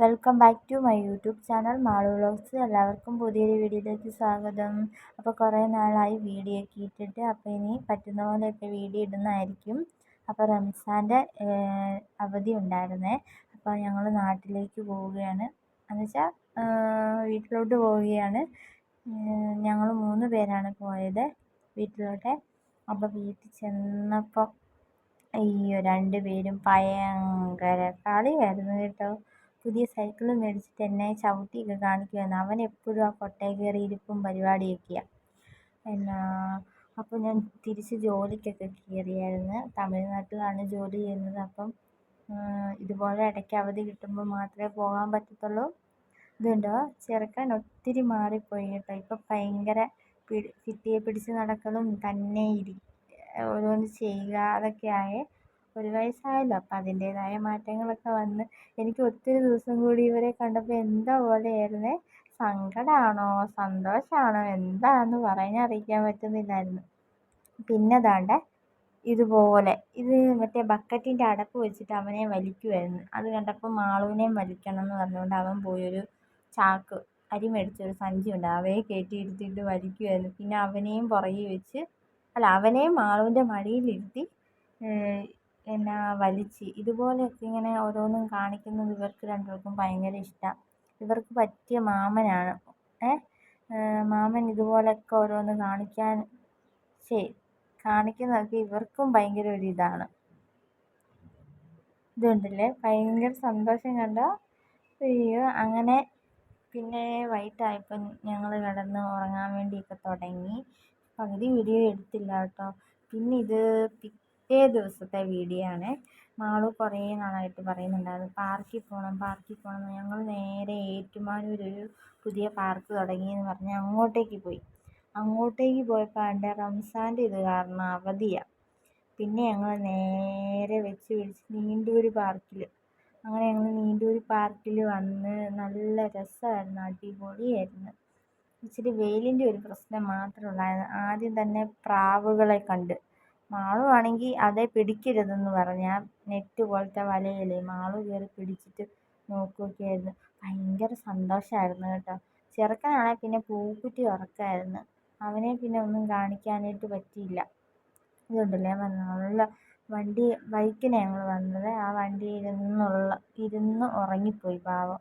Welcome back to my YouTube channel Malu vlogs എല്ലാവർക്കും പുതിയൊരു വീഡിയോയിലേക്ക് സ്വാഗതം. അപ്പോൾ കുറേ നാളായി വീഡിയോ ഒക്കെ ഇട്ടിട്ട് അപ്പോൾ ഇനി പറ്റുന്ന പോലെയൊക്കെ വീഡിയോ ഇടുന്നതായിരിക്കും. അപ്പോൾ റംസാന്റെ അവധി ഉണ്ടായിരുന്നേ. അപ്പോൾ ഞങ്ങൾ നാട്ടിലേക്ക് പോവുകയാണ്. എന്നുവെച്ചാൽ വീട്ടിലോട്ട് പോവുകയാണ്. ഞങ്ങൾ മൂന്ന് പേരാണ് പോയത് വീട്ടിലോട്ട്. അപ്പോൾ വീട്ടിൽ ചെന്നപ്പോൾ അയ്യോ രണ്ട് പേരും ഭയങ്കര കളിയായിരുന്നു കേട്ടോ. പുതിയ സൈക്കിൾ മേടിച്ചിട്ട് എന്നെ ചവിട്ടിയൊക്കെ കാണിക്കുമായിരുന്നു അവൻ എപ്പോഴും ആ കൊട്ടയിൽ കയറി ഇരിപ്പും പരിപാടിയൊക്കെയാണ് എന്നാ അപ്പോൾ ഞാൻ തിരിച്ച് ജോലിക്കൊക്കെ കയറിയായിരുന്നു. തമിഴ്നാട്ടിലാണ് ജോലി ചെയ്യുന്നത്. അപ്പം ഇതുപോലെ ഇടയ്ക്ക് അവധി കിട്ടുമ്പോൾ മാത്രമേ പോകാൻ പറ്റത്തുള്ളൂ. ഇതുണ്ടോ? ചെറുക്കൻ ഒത്തിരി മാറിപ്പോയി കേട്ടോ. ഇപ്പം ഭയങ്കര പിടി കിട്ടിയെ പിടിച്ച് നടക്കലും തന്നെ ഇരി ഓരോന്ന് ചെയ്യുക അതൊക്കെ ആയേ. ഒരു വയസ്സായല്ലോ. അപ്പം അതിന്റേതായ മാറ്റങ്ങളൊക്കെ വന്ന് എനിക്ക് ഒത്തിരി ദിവസം കൂടി ഇവരെ കണ്ടപ്പോൾ എന്താ പോലെയായിരുന്നേ? സങ്കടമാണോ സന്തോഷമാണോ എന്താണെന്ന് പറഞ്ഞറിയിക്കാൻ പറ്റുന്നില്ലായിരുന്നു. പിന്നെ ദാണ്ടെ ഇതുപോലെ ഇത് മറ്റേ ബക്കറ്റിന്റെ അടപ്പ് വെച്ചിട്ട് അവനെ വലിക്കുമായിരുന്നു അത് കണ്ടപ്പോൾ മാളുവിനെയും വലിക്കണം എന്ന് പറഞ്ഞുകൊണ്ട് അവൻ പോയൊരു ചാക്ക് അരി മേടിച്ചൊരു സഞ്ചി ഉണ്ട്. അവയെ കയറ്റി വലിക്കുമായിരുന്നു പിന്നെ അവനെയും പുറകിൽ വെച്ച് അല്ല അവനെയും മാളുവിന്റെ മടിയിലിരുത്തി എന്നാ വലിച്ച് ഇതുപോലെയൊക്കെ ഇങ്ങനെ ഓരോന്നും കാണിക്കുന്നത് ഇവർക്ക് രണ്ടുപേർക്കും ഭയങ്കര ഇഷ്ടമാണ് ഇവർക്ക് പറ്റിയ മാമനാണ്. ഏ? മാമൻ ഇതുപോലെയൊക്കെ ഓരോന്ന് കാണിക്കാൻ ശരി കാണിക്കുന്നതൊക്കെ ഇവർക്കും ഭയങ്കര ഒരു ഇതാണ്. ഇതുണ്ടല്ലേ? ഭയങ്കര സന്തോഷം കണ്ടോ? അയ്യോ അങ്ങനെ പിന്നെ വൈകിട്ടായപ്പോൾ ഞങ്ങൾ കിടന്ന് ഉറങ്ങാൻ വേണ്ടിയൊക്കെ തുടങ്ങി. പകുതി വീഡിയോ എടുത്തില്ല കേട്ടോ. പിന്നെ ഇത് പിറ്റേ ദിവസത്തെ വീഡിയോ ആണ്. മാളു കുറേ നാളായിട്ട് പറയുന്നുണ്ടായിരുന്നു പാർക്കിൽ പോകണം പാർക്കിൽ പോകണം ഞങ്ങൾ നേരെ ഏറ്റുമാനൂർ ഒരു പുതിയ പാർക്ക് തുടങ്ങിയെന്ന് പറഞ്ഞ് അങ്ങോട്ടേക്ക് പോയി. അങ്ങോട്ടേക്ക് പോയപ്പോൾ എന്റെ റംസാന്റെ ഇത് കാരണം അവധിയാണ് പിന്നെ ഞങ്ങൾ നേരെ വെച്ച് പിടിച്ച് നീണ്ടൂർ പാർക്കിൽ അങ്ങനെ ഞങ്ങൾ നീണ്ടൂർ പാർക്കിൽ വന്ന് നല്ല രസമായിരുന്നു അടിപൊളിയായിരുന്നു. ഇച്ചിരി വെയിലിന്റെ ഒരു പ്രശ്നം മാത്രമേ ഉള്ളായിരുന്നു. ആദ്യം തന്നെ പ്രാവുകളെ കണ്ട്. മാളു ആണെങ്കിൽ അതേ പിടിക്കരുതെന്ന് പറഞ്ഞ്. ആ നെറ്റ് പോലത്തെ വലയിലേ മാളു കയറി പിടിച്ചിട്ട് നോക്കുകയായിരുന്നു ഭയങ്കര സന്തോഷമായിരുന്നു കേട്ടോ. ചെറുക്കനാണെങ്കിൽ പിന്നെ പൂക്കുറ്റി ഉറക്കായിരുന്നു. അവനെ പിന്നെ ഒന്നും കാണിക്കാനായിട്ട് പറ്റിയില്ല. ഇതുണ്ടല്ലോ ഞാൻ നല്ല വണ്ടി ബൈക്കിനെ ഞങ്ങൾ വന്നത്. ആ വണ്ടിയിൽ ഇരുന്നുള്ള ഇരുന്ന് ഉറങ്ങിപ്പോയി പാവം.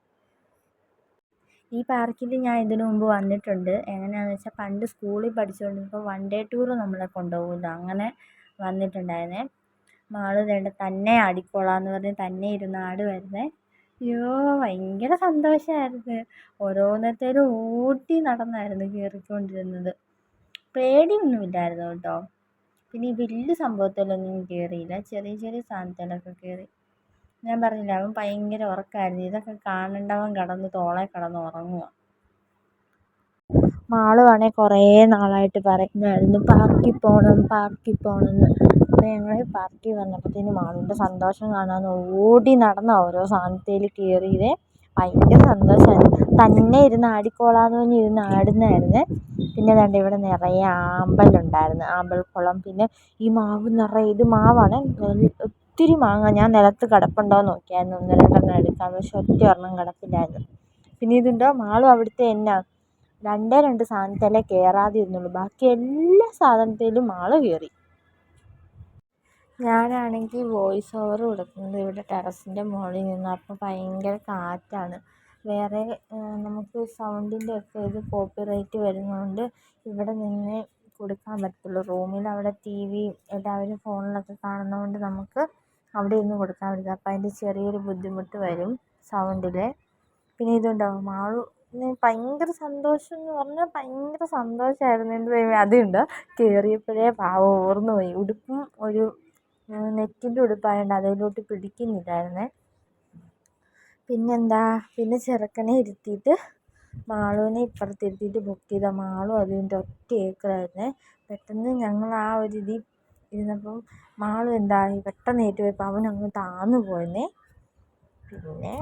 ഈ പാർക്കിൽ ഞാൻ ഇതിനു മുമ്പ് വന്നിട്ടുണ്ട്. എങ്ങനെയാണെന്ന് വെച്ചാൽ പണ്ട് സ്കൂളിൽ പഠിച്ചുകൊണ്ടിരുന്നപ്പോൾ വൺ ഡേ ടൂർ നമ്മളെ കൊണ്ടുപോകുമല്ലോ അങ്ങനെ വന്നിട്ടുണ്ടായിരുന്നേ. മാൾ വേണ്ട തന്നെ ആടിക്കോളാന്ന് പറഞ്ഞ് തന്നെ ഇരുന്ന് ആടുമായിരുന്നേ അയ്യോ ഭയങ്കര സന്തോഷമായിരുന്നു ഓരോന്നത്തേലും ഓടി നടന്നായിരുന്നു കയറിക്കൊണ്ടിരുന്നത് പേടിയൊന്നുമില്ലായിരുന്നു കേട്ടോ. പിന്നെ ഈ വലിയ സംഭവത്തിലൊന്നും കയറിയില്ല ചെറിയ ചെറിയ സാധനത്തിലൊക്കെ കയറി ഞാൻ പറഞ്ഞില്ലേ അവൻ ഭയങ്കര ഉറക്കമായിരുന്നു ഇതൊക്കെ കാണേണ്ടവൻ കിടന്ന് തോളെ കിടന്ന് ഉറങ്ങുവാണ് മാളുവാണെങ്കിൽ കുറേ നാളായിട്ട് പറയുന്നതായിരുന്നു. പാർക്കിൽ പോകണം പാർക്കിൽ പോകണമെന്ന് അപ്പോൾ ഞങ്ങൾ പാർക്കിൽ വന്നപ്പോഴത്തേനും മാളിന്റെ സന്തോഷം കാണാൻ ഓടി നടന്ന ഓരോ സാധനത്തിൽ കയറിയത് ഭയങ്കര സന്തോഷമായിരുന്നു തന്നെ ഇരുന്ന് ആടിക്കോളാന്ന് പറഞ്ഞ് ഇരുന്ന് ആടുന്നതായിരുന്നു. പിന്നെ ദാണ്ട് ഇവിടെ നിറയെ ആമ്പലുണ്ടായിരുന്നു. ആമ്പൽക്കുളം. പിന്നെ ഈ മാവ് നിറയെ ഇത് മാവാണ്. ഒത്തിരി മാങ്ങ. ഞാൻ നിലത്ത് കിടപ്പുണ്ടോ നോക്കിയായിരുന്നു. ഒന്ന് രണ്ടെണ്ണം എടുക്കാൻ. പക്ഷെ ഒറ്റ ഒരെണ്ണം കിടപ്പില്ലായിരുന്നു. പിന്നെ ഇതുണ്ടോ? മാളും അവിടുത്തെ എന്നാ രണ്ടേ രണ്ട് സാധനത്തിലേ കയറാതെ ഇരുന്നുള്ളൂ. ബാക്കി എല്ലാ സാധനത്തിലും ആൾ കയറി ഞാനാണെങ്കിൽ വോയിസ് ഓവർ കൊടുക്കുന്നത് ഇവിടെ ടെറസിന്റെ മുകളിൽ നിന്ന്. അപ്പോൾ ഭയങ്കര കാറ്റാണ്. വേറെ നമുക്ക് സൗണ്ടിന്റെ ഒക്കെ ഇത് കോപ്പിറൈറ്റ് വരുന്നതുകൊണ്ട് ഇവിടെ നിന്ന് കൊടുക്കാൻ പറ്റത്തുള്ളൂ. റൂമിൽ അവിടെ ടി വി എല്ലാവരും ഫോണിലൊക്കെ കാണുന്നതുകൊണ്ട് നമുക്ക് അവിടെ ഇരുന്ന് കൊടുക്കാൻ പറ്റില്ല അപ്പോൾ അതിന്റെ ചെറിയൊരു ബുദ്ധിമുട്ട് വരും സൗണ്ടിൽ പിന്നെ ഇതുണ്ടാവും മാളു ഭയങ്കര സന്തോഷം എന്ന് പറഞ്ഞാൽ ഭയങ്കര സന്തോഷമായിരുന്നു എന്റെ ദൈവമേ. അതുണ്ട്. കയറിയപ്പോഴേ പാവം ഓർന്നു പോയി. ഉടുപ്പും ഒരു നെറ്റിന്റെ ഉടുപ്പായതുകൊണ്ട് അതിലോട്ട് പിടിക്കുന്നില്ലായിരുന്നേ. പിന്നെന്താ? പിന്നെ ചെറുക്കനെ ഇരുത്തിയിട്ട് മാളുവിനെ ഇപ്പുറത്ത് ഇരുത്തിയിട്ട് ബുക്ക് ചെയ്ത മാളു അതിന്റെ ഒറ്റ ഏക്കറായിരുന്നേ. പെട്ടെന്ന് ഞങ്ങൾ ആ ഒരു ഇതിൽ ഇരുന്നപ്പം മാളു എന്താ പെട്ടെന്ന് ഏറ്റുപോയപ്പോൾ അവനങ്ങ് താന്നു പോയെന്നേ. പിന്നെ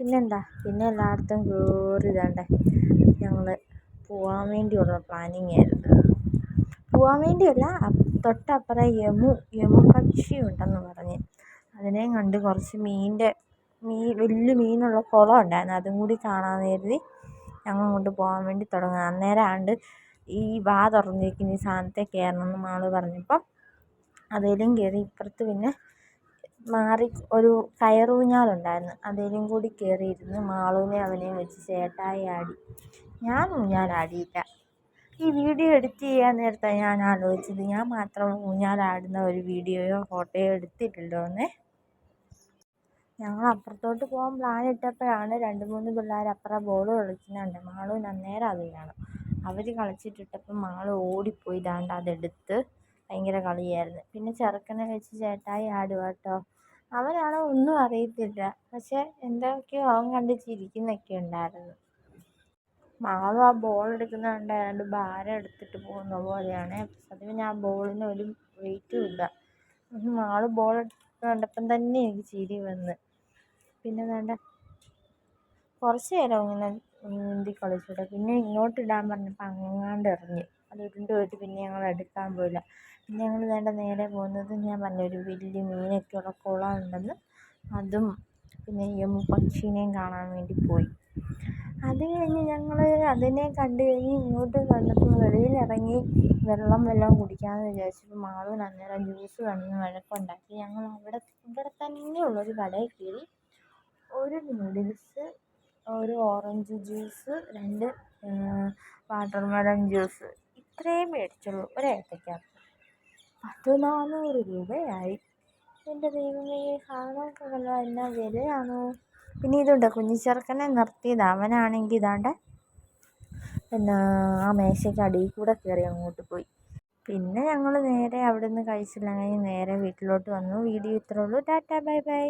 പിന്നെന്താ? പിന്നെ എല്ലായിടത്തും കയറി ഇതാണ്ടേ. ഞങ്ങൾ പോവാൻ വേണ്ടിയുള്ള പ്ലാനിങ് ആയിരുന്നു. പോവാൻ വേണ്ടിയല്ല തൊട്ടപ്പുറം യമു യമു പക്ഷി ഉണ്ടെന്ന് പറഞ്ഞ്. അതിനെയും കണ്ട് കുറച്ച് മീനിന്റെ മീൻ വലിയ മീനുള്ള കുളം ഉണ്ടായിരുന്നു. അതും കൂടി കാണാമെന്ന് കരുതി ഞങ്ങൾ അങ്ങോട്ട് പോകാൻ വേണ്ടി തുടങ്ങുക അന്നേരമാണ്ട് ഈ വാ തുറന്നിരിക്കുന്ന ഈ സാധനത്തിൽ കയറണമെന്ന് മാൾ പറഞ്ഞപ്പം അതിലും കയറി ഇപ്പുറത്ത് പിന്നെ മാറി ഒരു കയറൂഞ്ഞാലുണ്ടായിരുന്നു. അതിലും കൂടി കയറിയിരുന്ന് മാളൂനെ അവനെയും വെച്ച് ചേട്ടായി ആടി. ഞാൻ ഊഞ്ഞാലാടിയില്ല ഈ വീഡിയോ എഡിറ്റ് ചെയ്യാൻ നേരത്താണ് ഞാൻ ആലോചിച്ചത്. ഞാൻ മാത്രം ഊഞ്ഞാലാടുന്ന ഒരു വീഡിയോയോ ഫോട്ടോയോ എടുത്തിട്ടുണ്ടോ എന്നേ. ഞങ്ങൾ അപ്പുറത്തോട്ട് പോകാൻ പ്ലാൻ ഇട്ടപ്പോഴാണ് രണ്ട് മൂന്ന് പിള്ളേർ അപ്പുറം ബോൾ കളിക്കുന്നുണ്ട്. മാളൂൻ അന്നേരം അത് വേണം അവർ കളിച്ചിട്ടിട്ടപ്പം മാളു ഓടിപ്പോയി ദാണ്ട് അതെടുത്ത് ഭയങ്കര കളിയായിരുന്നു. പിന്നെ ചെറുക്കനെ വെച്ച് ചേട്ടായി ആടുക കേട്ടോ അവനാണ് ഒന്നും അറിയത്തില്ല. പക്ഷേ എന്തൊക്കെയോ അവൻ കണ്ട് ചിരിക്കുന്നൊക്കെ ഉണ്ടായിരുന്നു. മാവ് ആ ബോൾ എടുക്കുന്ന കണ്ട് ഭാരം എടുത്തിട്ട് പോകുന്ന പോലെയാണ്. അതിന് ഞാൻ ബോളിന് ഒരു വെയിറ്റും ഇല്ല. മാൾ ബോൾ കണ്ടപ്പം തന്നെ എനിക്ക് ചിരി വന്ന്. പിന്നെ വേണ്ട. കുറച്ച് നേരം ഇങ്ങനെ നീന്തി കളിച്ചിട്ട് പിന്നെ ഇങ്ങോട്ട് ഇടാൻ പറഞ്ഞപ്പോൾ അങ്ങാണ്ട് എറിഞ്ഞ്. അത് ഉരുണ്ടുപോയിട്ട് പിന്നെ ഞങ്ങൾ എടുക്കാൻ പോയില്ല. പിന്നെ ഞങ്ങൾ വേണ്ട നേരെ പോകുന്നത് ഞാൻ പറഞ്ഞില്ലേ ഒരു വലിയ മീനൊക്കെയുള്ള കുളം ഉണ്ടെന്ന് അതും പിന്നെ യമു പക്ഷീനെയും കാണാൻ വേണ്ടി പോയി. അത് കഴിഞ്ഞ് ഞങ്ങൾ അതിനെ കണ്ട് കഴിഞ്ഞ് ഇങ്ങോട്ട് വന്നപ്പോൾ വെളിയിലിറങ്ങി വെള്ളം വല്ലതും കുടിക്കാമെന്ന് വിചാരിച്ചപ്പോൾ മാളൂന് അന്നേരം ജ്യൂസ് വന്ന് വഴക്കുണ്ടാക്കി ഞങ്ങൾ അവിടെ ഇവിടെ തന്നെയുള്ളൊരു കടയിൽ കയറി ഒരു നൂഡിൽസ് ഒരു ഓറഞ്ച് ജ്യൂസ് രണ്ട് വാട്ടർമെലൺ ജ്യൂസ് ഇത്രയും മേടിച്ചുള്ളൂ. ഒരു പത്ത് നാനൂറ് രൂപയായി. എന്റെ ദൈവമേ സാധനമൊക്കെ വല്ല എന്നാ വിലയാണോ? പിന്നെ ഇതുണ്ട്. കുഞ്ഞിച്ചെറുക്കനെ നിർത്തിയത്. അവനാണെങ്കിൽ ഇതാണ്ട് പിന്നെ ആ മേശയ്ക്ക് അടിയിൽ കൂടെ കയറി അങ്ങോട്ട് പോയി. പിന്നെ ഞങ്ങൾ നേരെ അവിടെ നിന്ന് കഴിച്ചില്ല. കഴിഞ്ഞ് നേരെ വീട്ടിലോട്ട് വന്നു. വീഡിയോ ഇത്രേ ഉള്ളൂ. Tata bye bye.